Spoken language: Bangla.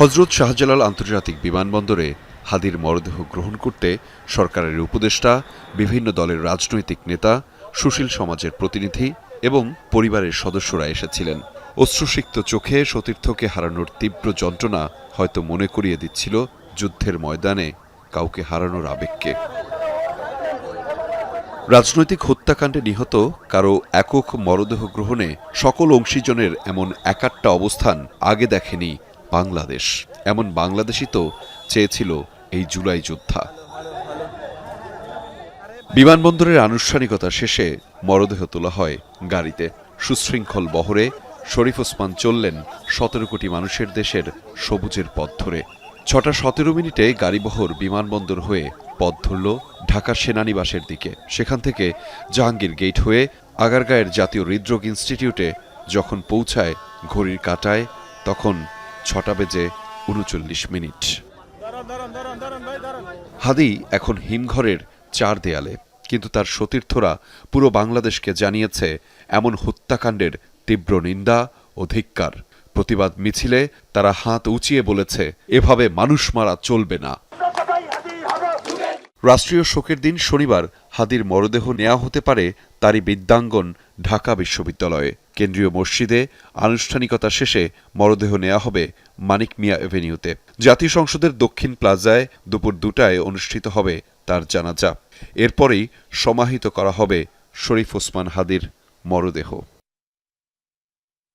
হজরত শাহজালাল আন্তর্জাতিক বিমানবন্দরে হাদির মরদেহ গ্রহণ করতে সরকারের উপদেষ্টা, বিভিন্ন দলের রাজনৈতিক নেতা, সুশীল সমাজের প্রতিনিধি এবং পরিবারের সদস্যরা এসেছিলেন। অশ্রুসিক্ত চোখে সতীর্থকে হারানোর তীব্র যন্ত্রণা হয়তো মনে করিয়ে দিচ্ছিল যুদ্ধের ময়দানে কাউকে হারানোর আবেগকে। রাজনৈতিক হত্যাকাণ্ডে নিহত কারও একক মরদেহ গ্রহণে সকল অংশীজনের এমন একাট্টা অবস্থান আগে দেখেনি বাংলাদেশ। এমন বাংলাদেশই তো চেয়েছিল এই জুলাই যোদ্ধা। বিমানবন্দরের আনুষ্ঠানিকতা শেষে মরদেহ তোলা হয় গাড়িতে। সুশৃঙ্খল বহরে শরীফ ওসমান চললেন সতেরো কোটি মানুষের দেশের সবুজের পথ ধরে। ছটা সতেরো মিনিটে গাড়িবহর বিমানবন্দর হয়ে পথ ধরল ঢাকার সেনানিবাসের দিকে। সেখান থেকে জাহাঙ্গীর গেট হয়ে আগারগাঁয়ের জাতীয় হৃদরোগ ইনস্টিটিউটে যখন পৌঁছায় ঘড়ির কাটায়, তখন ছটা বেজে উনচল্লিশ মিনিট। হাদি এখন হিমঘরের চার দেয়ালে কিন্তু তার সতীর্থরা পুরো বাংলাদেশকে জানিয়েছে এমন হত্যাকাণ্ডের তীব্র নিন্দা ও ধিক্কার। প্রতিবাদ মিছিলে তারা হাত উঁচিয়ে বলেছে এভাবে মানুষ মারা চলবে না। রাষ্ট্রীয় শোকের দিন শনিবার হাদির মরদেহ নেওয়া হতে পারে তারই বিদ্যাঙ্গন ঢাকা বিশ্ববিদ্যালয়ে। কেন্দ্রীয় মসজিদে আনুষ্ঠানিকতা শেষে মরদেহ নেওয়া হবে মানিক মিয়া এভিনিউতে। জাতীয় সংসদের দক্ষিণ প্লাজায় দুপুর দুটায় অনুষ্ঠিত হবে তার জানাজা। এরপরেই সমাহিত করা হবে শরীফ ওসমান হাদির মরদেহ।